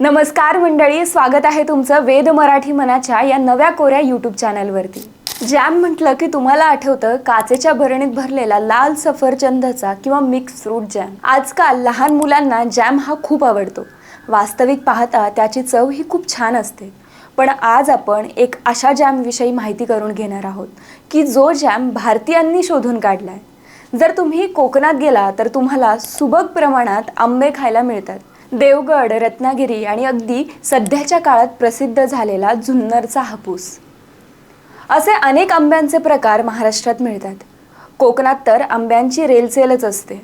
नमस्कार मंडळी स्वागत आहे तुमचं वेद मराठी मनाच्या या नव्या कोऱ्या यूट्यूब चॅनलवरती जॅम म्हटलं की तुम्हाला आठवतं काचेच्या भरणीत भरलेला लाल सफरचंदचा किंवा मिक्स फ्रूट जॅम आजकाल लहान मुलांना जॅम हा खूप आवडतो. वास्तविक पाहता त्याची चव ही खूप छान असते. पण आज आपण एक अशा जॅमविषयी माहिती करून घेणार आहोत की जो जॅम भारतीयांनी शोधून काढला आहे जर तुम्ही कोकणात गेला तर तुम्हाला सुबक प्रमाणात आंबे खायला मिळतात. देवगड रत्नागिरी आणि अगदी सध्याच्या काळात प्रसिद्ध झालेला जुन्नरचा हापूस. असे अनेक आंब्यांचे प्रकार महाराष्ट्रात मिळतात. कोकणात तर आंब्यांची रेलचेलच असते.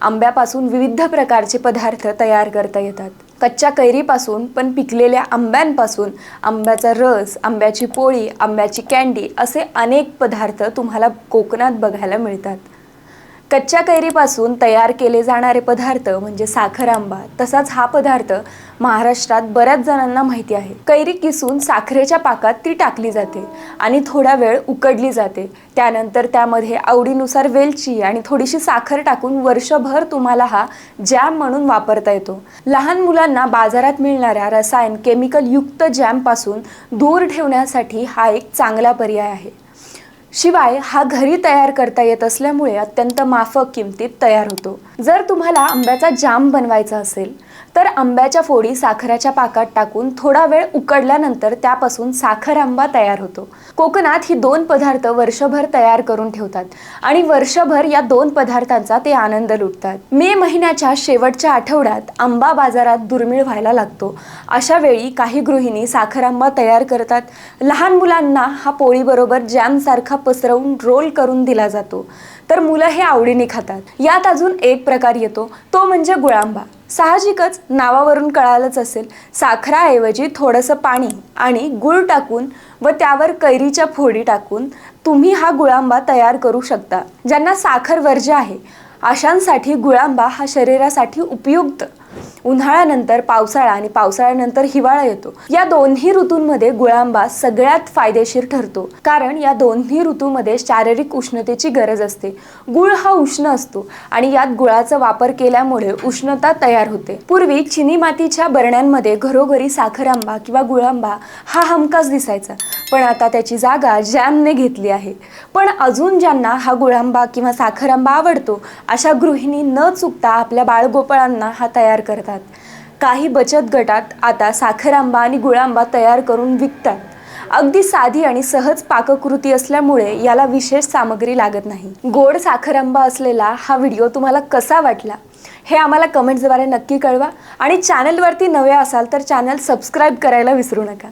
आंब्यापासून विविध प्रकारचे पदार्थ तयार करता येतात. कच्च्या कैरीपासून पण पिकलेल्या आंब्यांपासून आंब्याचा रस आंब्याची पोळी आंब्याची कॅन्डी असे अनेक पदार्थ तुम्हाला कोकणात बघायला मिळतात. कच्च्या कैरीपासून तयार केले जाणारे पदार्थ म्हणजे साखर आंबा तसाच हा पदार्थ महाराष्ट्रात बऱ्याच जणांना माहिती आहे. कैरी किसून साखरेच्या पाकात ती टाकली जाते आणि थोडा वेळ उकडली जाते. त्यानंतर त्यामध्ये आवडीनुसार वेलची आणि थोडीशी साखर टाकून वर्षभर तुम्हाला हा जॅम म्हणून वापरता येतो. लहान मुलांना बाजारात मिळणाऱ्या रसायन केमिकल युक्त जॅमपासून दूर ठेवण्यासाठी हा एक चांगला पर्याय आहे. शिवाय हा घरी तयार करता येत असल्यामुळे अत्यंत माफक किमतीत तयार होतो. जर तुम्हाला आंब्याचा जाम बनवायचा असेल तर आंब्याच्या फोडी साखराच्या पाकात टाकून थोडा वेळ उकडल्यानंतर त्यापासून साखर आंबा तयार होतो. कोकणात ही दोन पदार्थ वर्षभर तयार करून ठेवतात आणि वर्षभर या दोन पदार्थांचा ते आनंद लुटतात. मे महिन्याच्या शेवटच्या आठवड्यात आंबा बाजारात दुर्मिळ व्हायला लागतो. अशा वेळी काही गृहिणी साखर आंबा तयार करतात. लहान मुलांना हा पोळीबरोबर जॅमसारखा पसरवून रोल करून दिला जातो. तर मुलं हे आवडीने खातात. यात अजून एक प्रकार येतो. तो म्हणजे गुळांबा. साहजिकच नावावरून कळालंच असेल. साखराऐवजी थोडंसं पाणी आणि गुळ टाकून व त्यावर कैरीच्या फोडी टाकून तुम्ही हा गुळांबा तयार करू शकता ज्यांना साखर वर्ज्य आहे. अशांसाठी गुळांबा हा शरीरासाठी उपयुक्त. उन्हाळ्यानंतर पावसाळा आणि पावसाळ्यानंतर हिवाळा येतो. या दोन्ही ऋतूंमध्ये गुळांबा सगळ्यात फायदेशीर ठरतो. कारण या दोन्ही ऋतूमध्ये शारीरिक उष्णतेची गरज असते. गुळ हा उष्ण असतो आणि यात गुळाचा वापर केल्यामुळे उष्णता तयार होते. पूर्वी चिनी मातीच्या बरण्यांमध्ये घरोघरी साखर आंबा किंवा गुळांबा हा हमखास दिसायचा. पण आता त्याची जागा जॅमने घेतली आहे. पण अजून ज्यांना हा गुळांबा किंवा साखरांबा आवडतो अशा गृहिणी न चुकता आपल्या बाळगोपाळांना हा तयार करतात. काही बचत गटात आता साखरांबा आणि गुळांबा तयार करून विकतात. अगदी साधी आणि सहज पाककृती असल्यामुळे याला विशेष सामग्री लागत नाही. गोड साखरांबा असलेला हा व्हिडिओ तुम्हाला कसा वाटला? हे आम्हाला कमेंट्सद्वारे नक्की कळवा. आणि चॅनलवरती नवे असाल तर चॅनल सबस्क्राईब करायला विसरू नका.